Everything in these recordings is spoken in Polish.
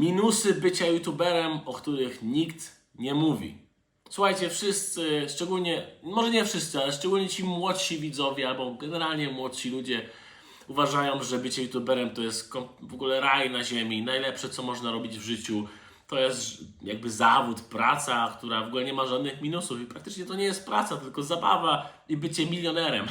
Minusy bycia youtuberem, o których nikt nie mówi. Słuchajcie, wszyscy, szczególnie, może nie wszyscy, ale szczególnie ci młodsi widzowie albo generalnie młodsi ludzie uważają, że bycie youtuberem to jest w ogóle raj na ziemi, najlepsze co można robić w życiu. To jest jakby zawód, praca, która w ogóle nie ma żadnych minusów i praktycznie to nie jest praca, tylko zabawa i bycie milionerem.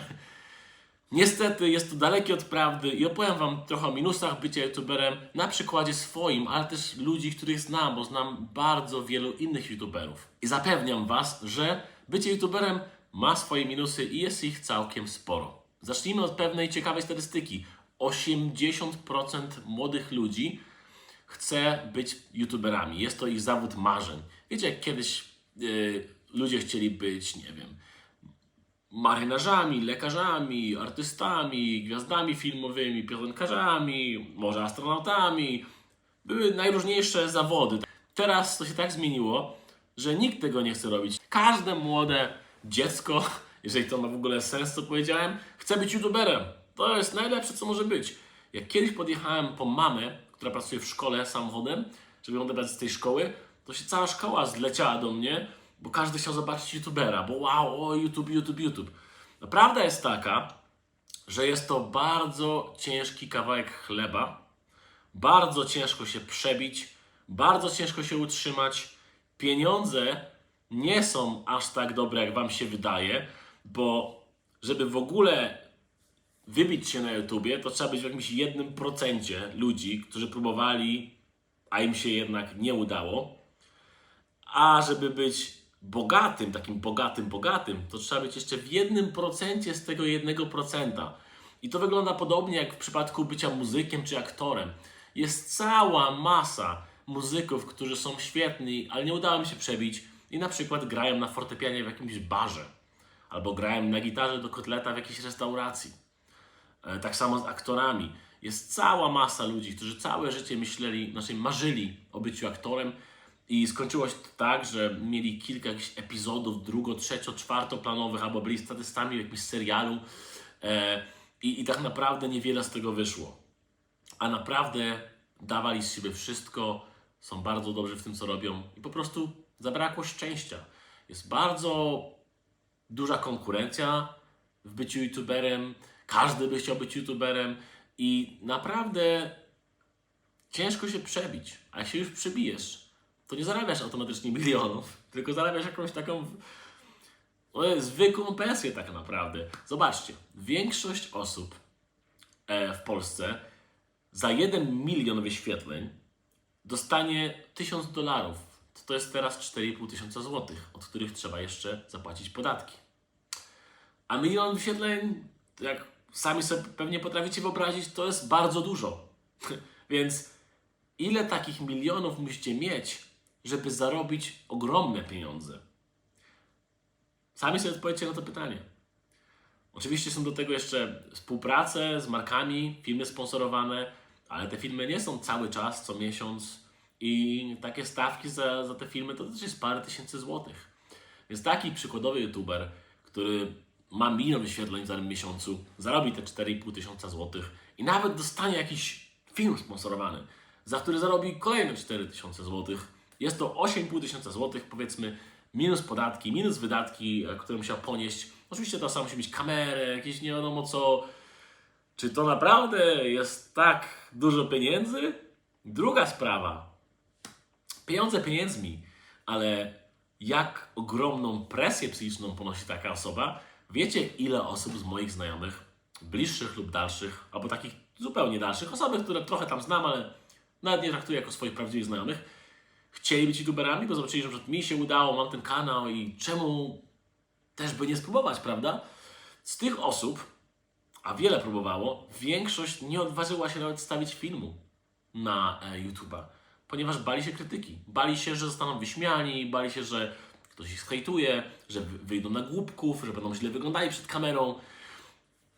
Niestety jest to dalekie od prawdy i opowiem Wam trochę o minusach bycia youtuberem na przykładzie swoim, ale też ludzi, których znam, bo znam bardzo wielu innych youtuberów. I zapewniam Was, że bycie youtuberem ma swoje minusy i jest ich całkiem sporo. Zacznijmy od pewnej ciekawej statystyki. 80% młodych ludzi chce być youtuberami. Jest to ich zawód marzeń. Wiecie, jak kiedyś yy, ludzie chcieli być, nie wiem, marynarzami, lekarzami, artystami, gwiazdami filmowymi, piosenkarzami, może astronautami. Były najróżniejsze zawody. Teraz to się tak zmieniło, że nikt tego nie chce robić. Każde młode dziecko, jeżeli to ma w ogóle sens, co powiedziałem, chce być youtuberem. To jest najlepsze, co może być. Jak kiedyś podjechałem po mamę, która pracuje w szkole samochodem, żeby ją odebrać z tej szkoły, to się cała szkoła zleciała do mnie, bo każdy chciał zobaczyć youtubera, bo wow, o YouTube, YouTube, YouTube. No, prawda jest taka, że jest to bardzo ciężki kawałek chleba, bardzo ciężko się przebić, bardzo ciężko się utrzymać. Pieniądze nie są aż tak dobre, jak Wam się wydaje, bo żeby w ogóle wybić się na YouTubie, to trzeba być w jakimś jednym procencie ludzi, którzy próbowali, a im się jednak nie udało. A żeby być bogatym, takim bogatym, bogatym, to trzeba być jeszcze w jednym procencie z tego jednego procenta. I to wygląda podobnie jak w przypadku bycia muzykiem czy aktorem. Jest cała masa muzyków, którzy są świetni, ale nie udało mi się przebić i na przykład grają na fortepianie w jakimś barze. Albo grają na gitarze do kotleta w jakiejś restauracji. E, Tak samo z aktorami. Jest cała masa ludzi, którzy całe życie myśleli, znaczy marzyli o byciu aktorem i skończyło się to tak, że mieli kilka jakichś epizodów drugo, trzecio, czwartoplanowych albo byli statystami w jakimś serialu e, i, i tak naprawdę niewiele z tego wyszło. A naprawdę dawali z siebie wszystko, są bardzo dobrzy w tym, co robią i po prostu zabrakło szczęścia. Jest bardzo duża konkurencja w byciu youtuberem. Każdy by chciał być youtuberem i naprawdę ciężko się przebić. A jak się już przebijesz, to nie zarabiasz automatycznie milionów, tylko zarabiasz jakąś taką zwykłą pensję tak naprawdę. Zobaczcie, większość osób e, w Polsce za 1 milion wyświetleń dostanie 1000 dolarów. To jest teraz 4,5 tysiąca złotych, od których trzeba jeszcze zapłacić podatki. A milion wyświetleń, jak sami sobie pewnie potraficie wyobrazić, to jest bardzo dużo. Więc ile takich milionów musicie mieć, żeby zarobić ogromne pieniądze? Sami sobie odpowiedzcie na to pytanie. Oczywiście są do tego jeszcze współprace z markami, filmy sponsorowane, ale te filmy nie są cały czas, co miesiąc i takie stawki za, za te filmy to też jest parę tysięcy złotych. Więc taki przykładowy youtuber, który ma milion wyświetleń w danym miesiącu, zarobi te 4,5 tysiąca złotych i nawet dostanie jakiś film sponsorowany, za który zarobi kolejne 4 tysiące złotych. Jest to 8,5 tysiąca złotych, powiedzmy, minus podatki, minus wydatki, e, które musiał ponieść. Oczywiście to samo musi mieć kamerę, jakieś nie wiadomo co. Czy to naprawdę jest tak dużo pieniędzy? Druga sprawa. Pieniądze pieniędzmi, ale jak ogromną presję psychiczną ponosi taka osoba, wiecie ile osób z moich znajomych, bliższych lub dalszych, albo takich zupełnie dalszych, osoby, które trochę tam znam, ale nawet nie traktuję jako swoich prawdziwych znajomych, chcieli być youtuberami, bo zobaczyli, że mi się udało, mam ten kanał i czemu też by nie spróbować, prawda? Z tych osób, a wiele próbowało, większość nie odważyła się nawet stawić filmu na e, YouTube'a, ponieważ bali się krytyki. Bali się, że zostaną wyśmiani, bali się, że ktoś ich skejtuje, że wy- wyjdą na głupków, że będą źle wyglądali przed kamerą.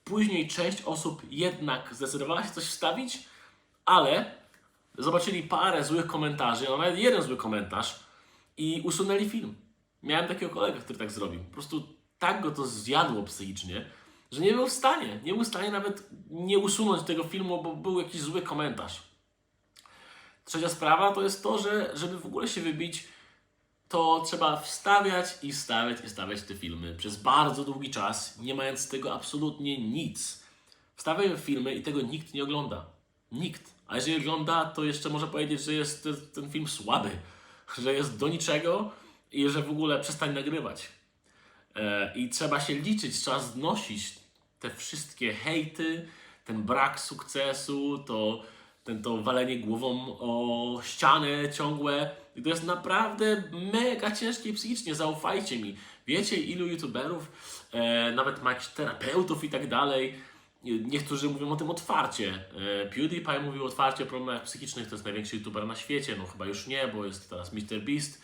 Później część osób jednak zdecydowała się coś wstawić, ale zobaczyli parę złych komentarzy, a nawet jeden zły komentarz i usunęli film. Miałem takiego kolegę, który tak zrobił. Po prostu tak go to zjadło psychicznie, że nie był w stanie, nie był w stanie nawet nie usunąć tego filmu, bo był jakiś zły komentarz. Trzecia sprawa to jest to, że żeby w ogóle się wybić, to trzeba wstawiać i stawiać i stawiać te filmy przez bardzo długi czas, nie mając z tego absolutnie nic. Wstawiają filmy i tego nikt nie ogląda. Nikt. A jeżeli ogląda, to jeszcze może powiedzieć, że jest te- ten film słaby, że jest do niczego i że w ogóle przestań nagrywać. E, I trzeba się liczyć, trzeba znosić te wszystkie hejty, ten brak sukcesu, to, ten, to walenie głową o ścianę ciągłe. I to jest naprawdę mega ciężkie psychicznie, zaufajcie mi. Wiecie, ilu youtuberów, e, nawet ma jakichś terapeutów i tak dalej. Niektórzy mówią o tym otwarcie. E, PewDiePie mówił otwarcie o problemach psychicznych, to jest największy youtuber na świecie. No chyba już nie, bo jest teraz MrBeast.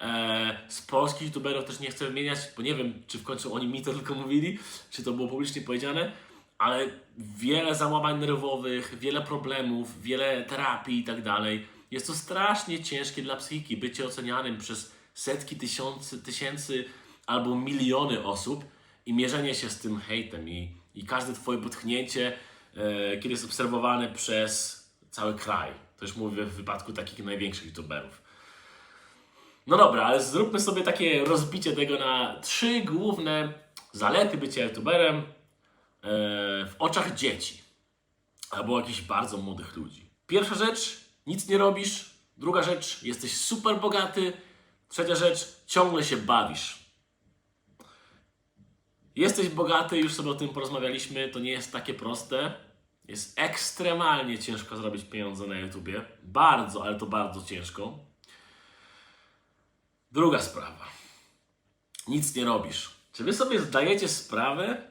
E, z polskich youtuberów też nie chcę wymieniać, bo nie wiem, czy w końcu oni mi to tylko mówili, czy to było publicznie powiedziane, ale wiele załamań nerwowych, wiele problemów, wiele terapii i tak dalej. Jest to strasznie ciężkie dla psychiki, bycie ocenianym przez setki tysiący, tysięcy albo miliony osób i mierzenie się z tym hejtem i, i każde twoje potknięcie, e, kiedy jest obserwowane przez cały kraj. To już mówię w wypadku takich największych youtuberów. No dobra, ale zróbmy sobie takie rozbicie tego na trzy główne zalety bycia youtuberem e, w oczach dzieci albo jakichś bardzo młodych ludzi. Pierwsza rzecz, nic nie robisz. Druga rzecz, jesteś super bogaty. Trzecia rzecz, ciągle się bawisz. Jesteś bogaty, już sobie o tym porozmawialiśmy, to nie jest takie proste. Jest ekstremalnie ciężko zrobić pieniądze na YouTubie. Bardzo, ale to bardzo ciężko. Druga sprawa. Nic nie robisz. Czy wy sobie zdajecie sprawę,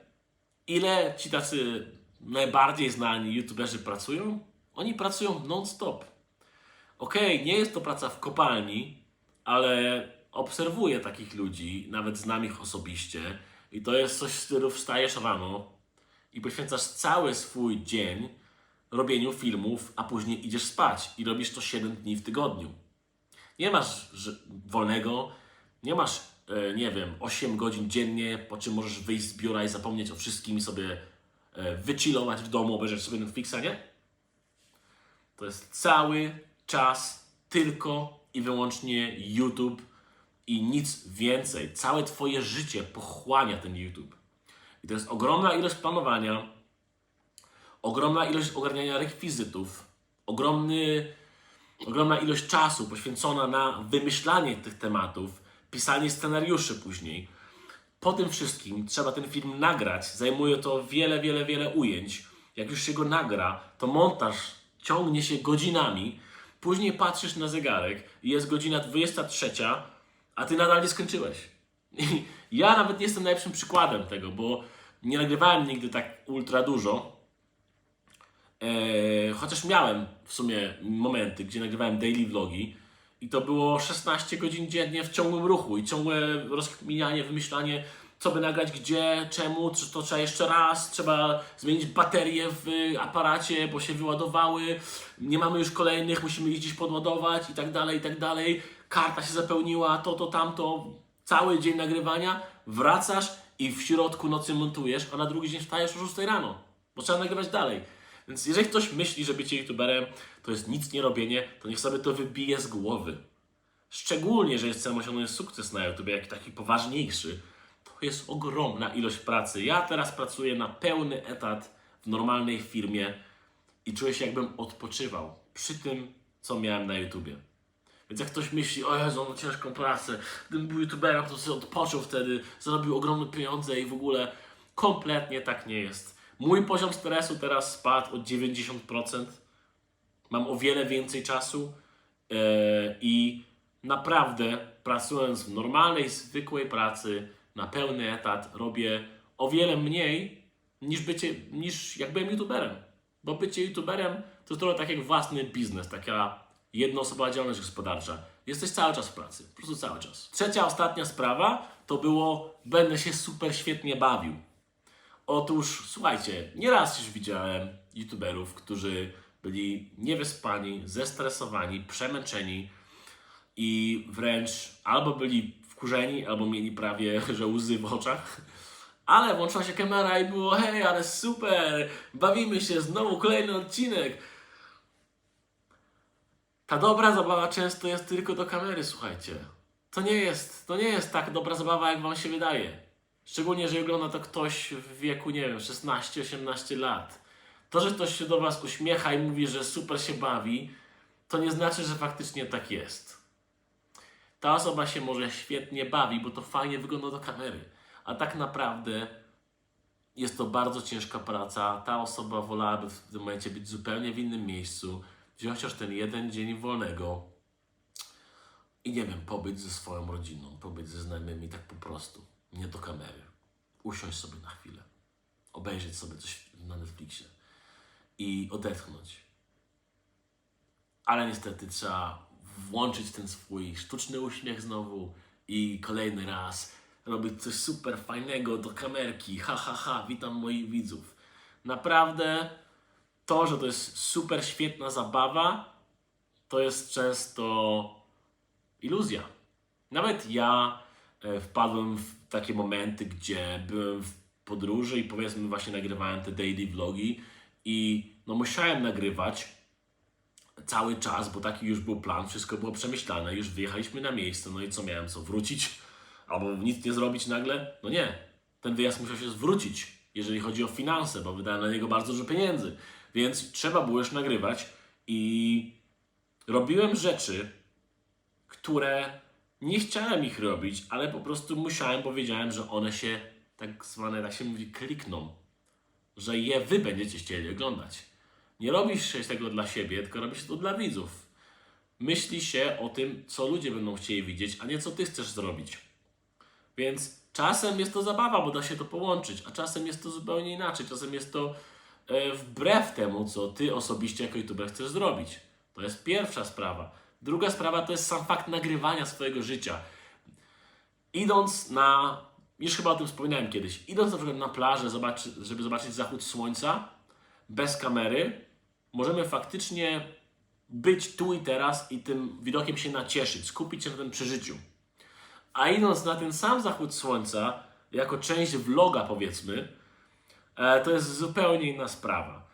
ile ci tacy najbardziej znani youtuberzy pracują? Oni pracują non-stop. Okej, nie jest to praca w kopalni, ale obserwuję takich ludzi, nawet znam ich osobiście i to jest coś w stylu wstajesz rano i poświęcasz cały swój dzień robieniu filmów, a później idziesz spać i robisz to 7 dni w tygodniu. Nie masz wolnego, nie masz, e, nie wiem, 8 godzin dziennie, po czym możesz wyjść z biura i zapomnieć o wszystkim i sobie e, wychillować w domu, obejrzeć sobie Netflixa, nie? To jest cały czas tylko i wyłącznie YouTube i nic więcej. Całe Twoje życie pochłania ten YouTube. I to jest ogromna ilość planowania, ogromna ilość ogarniania rekwizytów, ogromny, ogromna ilość czasu poświęcona na wymyślanie tych tematów, pisanie scenariuszy później. Po tym wszystkim trzeba ten film nagrać. Zajmuje to wiele, wiele, wiele ujęć. Jak już się go nagra, to montaż ciągnie się godzinami. Później patrzysz na zegarek i jest godzina 23, a ty nadal nie skończyłeś. I ja nawet nie jestem najlepszym przykładem tego, bo nie nagrywałem nigdy tak ultra dużo. Eee, chociaż miałem w sumie momenty, gdzie nagrywałem daily vlogi i to było 16 godzin dziennie w ciągłym ruchu i ciągłe rozkminianie, wymyślanie, co by nagrać, gdzie, czemu, czy to trzeba jeszcze raz, trzeba zmienić baterie w aparacie, bo się wyładowały, nie mamy już kolejnych, musimy ich gdzieś podładować i tak dalej, i tak dalej. Karta się zapełniła, to, to, tamto, cały dzień nagrywania, wracasz i w środku nocy montujesz, a na drugi dzień wstajesz o 6 rano, bo trzeba nagrywać dalej. Więc jeżeli ktoś myśli, że bycie youtuberem to jest nic nie robienie, to niech sobie to wybije z głowy. Szczególnie, że chcemy osiągnąć sukces na YouTube, jak taki poważniejszy, to jest ogromna ilość pracy. Ja teraz pracuję na pełny etat w normalnej firmie i czuję się jakbym odpoczywał przy tym, co miałem na YouTubie. Więc jak ktoś myśli, o Jezu, on ciężką pracę, gdybym był youtuberem, to sobie odpoczął wtedy, zarobił ogromne pieniądze i w ogóle kompletnie tak nie jest. Mój poziom stresu teraz spadł o 90%. Mam o wiele więcej czasu e, i naprawdę pracując w normalnej, zwykłej pracy na pełny etat robię o wiele mniej niż, bycie, niż jak byłem youtuberem. Bo bycie youtuberem to trochę tak jak własny biznes, taka jednoosobowa działalność gospodarcza. Jesteś cały czas w pracy, po prostu cały czas. Trzecia, ostatnia sprawa to było będę się super świetnie bawił. Otóż, słuchajcie, nieraz już widziałem youtuberów, którzy byli niewyspani, zestresowani, przemęczeni i wręcz albo byli wkurzeni, albo mieli prawie, że łzy w oczach. Ale włączyła się kamera i było hej, ale super, bawimy się, znowu kolejny odcinek. Ta dobra zabawa często jest tylko do kamery, słuchajcie. To nie jest, to nie jest tak dobra zabawa, jak wam się wydaje. Szczególnie, jeżeli ogląda to ktoś w wieku, nie wiem, 16-18 lat. To, że ktoś się do was uśmiecha i mówi, że super się bawi, to nie znaczy, że faktycznie tak jest. Ta osoba się może świetnie bawi, bo to fajnie wygląda do kamery. A tak naprawdę jest to bardzo ciężka praca. Ta osoba wolałaby w tym momencie być zupełnie w innym miejscu, wziąć chociaż ten jeden dzień wolnego i nie wiem, pobyć ze swoją rodziną, pobyć ze znajomymi tak po prostu, nie do kamery. Usiąść sobie na chwilę, obejrzeć sobie coś na Netflixie i odetchnąć. Ale niestety trzeba włączyć ten swój sztuczny uśmiech znowu i kolejny raz robić coś super fajnego do kamerki. Ha, ha, ha, witam moich widzów. Naprawdę to, że to jest super świetna zabawa, to jest często iluzja. Nawet ja e, wpadłem w takie momenty, gdzie byłem w podróży i powiedzmy właśnie nagrywałem te daily vlogi i no musiałem nagrywać cały czas, bo taki już był plan, wszystko było przemyślane, już wyjechaliśmy na miejsce, no i co miałem, co, wrócić? Albo nic nie zrobić nagle? No nie, ten wyjazd musiał się zwrócić, jeżeli chodzi o finanse, bo wydałem na niego bardzo dużo pieniędzy, więc trzeba było już nagrywać i robiłem rzeczy, które nie chciałem ich robić, ale po prostu musiałem, bo wiedziałem, że one się tak zwane, tak się mówi, klikną, że je wy będziecie chcieli oglądać. Nie robisz się tego dla siebie, tylko robisz to dla widzów. Myśli się o tym, co ludzie będą chcieli widzieć, a nie co ty chcesz zrobić. Więc czasem jest to zabawa, bo da się to połączyć, a czasem jest to zupełnie inaczej. Czasem jest to wbrew temu, co ty osobiście jako youtuber chcesz zrobić. To jest pierwsza sprawa. Druga sprawa to jest sam fakt nagrywania swojego życia. Idąc na, już chyba o tym wspominałem kiedyś, idąc na przykład na plażę, żeby zobaczyć zachód słońca bez kamery, możemy faktycznie być tu i teraz i tym widokiem się nacieszyć, skupić się na tym przeżyciu. A idąc na ten sam zachód słońca, jako część vloga powiedzmy, e, to jest zupełnie inna sprawa.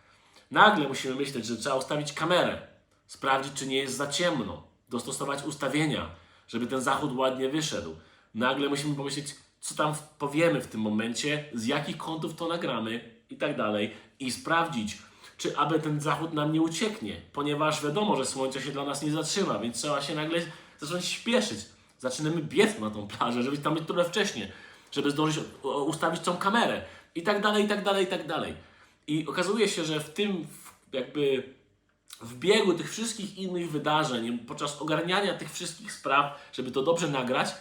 Nagle musimy myśleć, że trzeba ustawić kamerę, sprawdzić, czy nie jest za ciemno, dostosować ustawienia, żeby ten zachód ładnie wyszedł. Nagle musimy pomyśleć, co tam powiemy w tym momencie, z jakich kątów to nagramy i tak dalej, i sprawdzić, czy aby ten zachód nam nie ucieknie, ponieważ wiadomo, że słońce się dla nas nie zatrzyma, więc trzeba się nagle zacząć śpieszyć. Zaczynamy biec na tą plażę, żeby tam być trochę wcześniej, żeby zdążyć ustawić tą kamerę i tak dalej, i tak dalej, i tak dalej. I okazuje się, że w tym jakby w biegu tych wszystkich innych wydarzeń, podczas ogarniania tych wszystkich spraw, żeby to dobrze nagrać,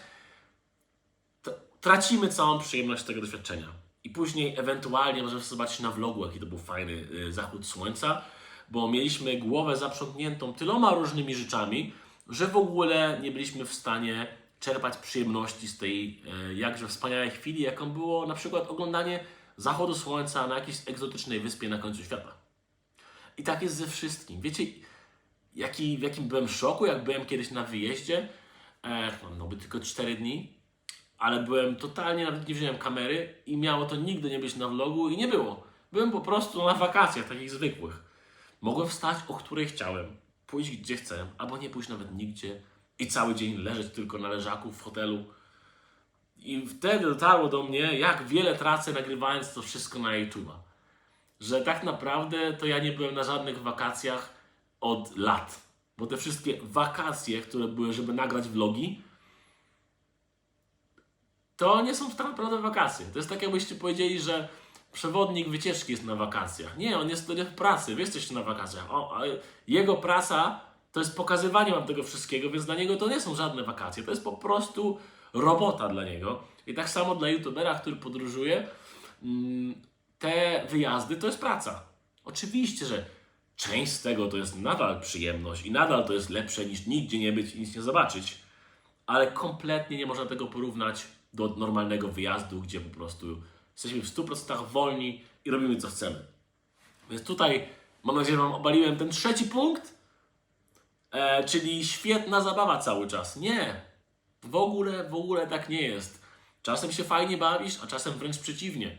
tracimy całą przyjemność tego doświadczenia. I później ewentualnie możemy zobaczyć na vlogu, jaki to był fajny y, zachód słońca, bo mieliśmy głowę zaprzątniętą tyloma różnymi rzeczami, że w ogóle nie byliśmy w stanie czerpać przyjemności z tej e, jakże wspaniałej chwili, jaką było na przykład oglądanie zachodu słońca na jakiejś egzotycznej wyspie na końcu świata. I tak jest ze wszystkim. Wiecie, jaki, w jakim byłem szoku, jak byłem kiedyś na wyjeździe, e, no by tylko 4 dni, ale byłem totalnie, nawet nie wziąłem kamery i miało to nigdy nie być na vlogu i nie było. Byłem po prostu na wakacjach, takich zwykłych. Mogłem wstać, o której chciałem, pójść gdzie chcę, albo nie pójść nawet nigdzie i cały dzień leżeć tylko na leżaku w hotelu. I wtedy dotarło do mnie, jak wiele tracę nagrywając to wszystko na YouTube'a. Że tak naprawdę to ja nie byłem na żadnych wakacjach od lat. Bo te wszystkie wakacje, które były, żeby nagrać vlogi, to nie są tak naprawdę wakacje. To jest tak, jakbyście powiedzieli, że przewodnik wycieczki jest na wakacjach. Nie, on jest wtedy w pracy, wy jesteście na wakacjach. O, jego praca to jest pokazywanie wam tego wszystkiego, więc dla niego to nie są żadne wakacje. To jest po prostu robota dla niego. I tak samo dla youtubera, który podróżuje, mm, te wyjazdy to jest praca. Oczywiście, że część z tego to jest nadal przyjemność i nadal to jest lepsze niż nigdzie nie być i nic nie zobaczyć ale kompletnie nie można tego porównać do normalnego wyjazdu, gdzie po prostu jesteśmy w 100% wolni i robimy co chcemy. Więc tutaj mam nadzieję, że Wam obaliłem ten trzeci punkt, e, czyli świetna zabawa cały czas. Nie, w ogóle, w ogóle tak nie jest. Czasem się fajnie bawisz, a czasem wręcz przeciwnie.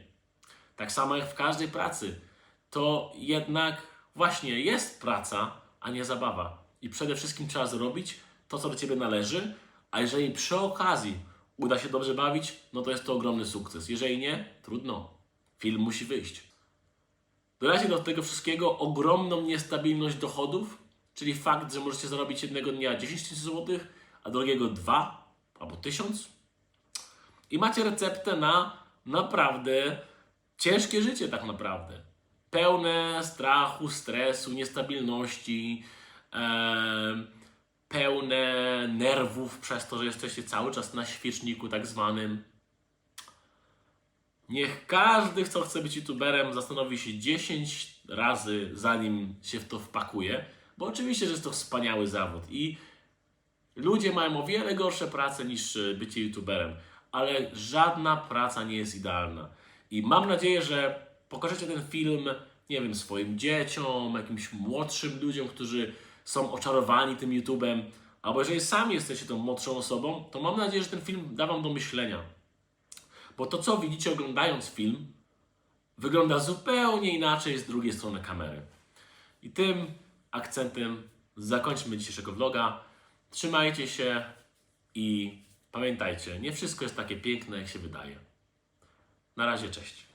Tak samo jak w każdej pracy. To jednak właśnie jest praca, a nie zabawa. i przede wszystkim trzeba zrobić to, co do ciebie należy, a jeżeli przy okazji uda się dobrze bawić, no to jest to ogromny sukces. Jeżeli nie, trudno. Film musi wyjść. Dodajcie do tego wszystkiego ogromną niestabilność dochodów, czyli fakt, że możecie zarobić jednego dnia 10 tysięcy złotych, a drugiego 2 albo 1000. I macie receptę na naprawdę ciężkie życie, tak naprawdę. Pełne strachu, stresu, niestabilności, em, pełne nerwów przez to, że jesteście cały czas na świeczniku tak zwanym. Niech każdy, kto chce być youtuberem, zastanowi się 10 razy, zanim się w to wpakuje, bo oczywiście, że jest to wspaniały zawód i ludzie mają o wiele gorsze prace niż e, bycie youtuberem, ale żadna praca nie jest idealna. I mam nadzieję, że pokażecie ten film, nie wiem, swoim dzieciom, jakimś młodszym ludziom, którzy są oczarowani tym YouTubem, albo jeżeli sami jesteście tą młodszą osobą, to mam nadzieję, że ten film da Wam do myślenia. Bo to, co widzicie oglądając film, wygląda zupełnie inaczej z drugiej strony kamery. I tym akcentem zakończmy dzisiejszego vloga. Trzymajcie się i pamiętajcie, nie wszystko jest takie piękne, jak się wydaje. Na razie, cześć.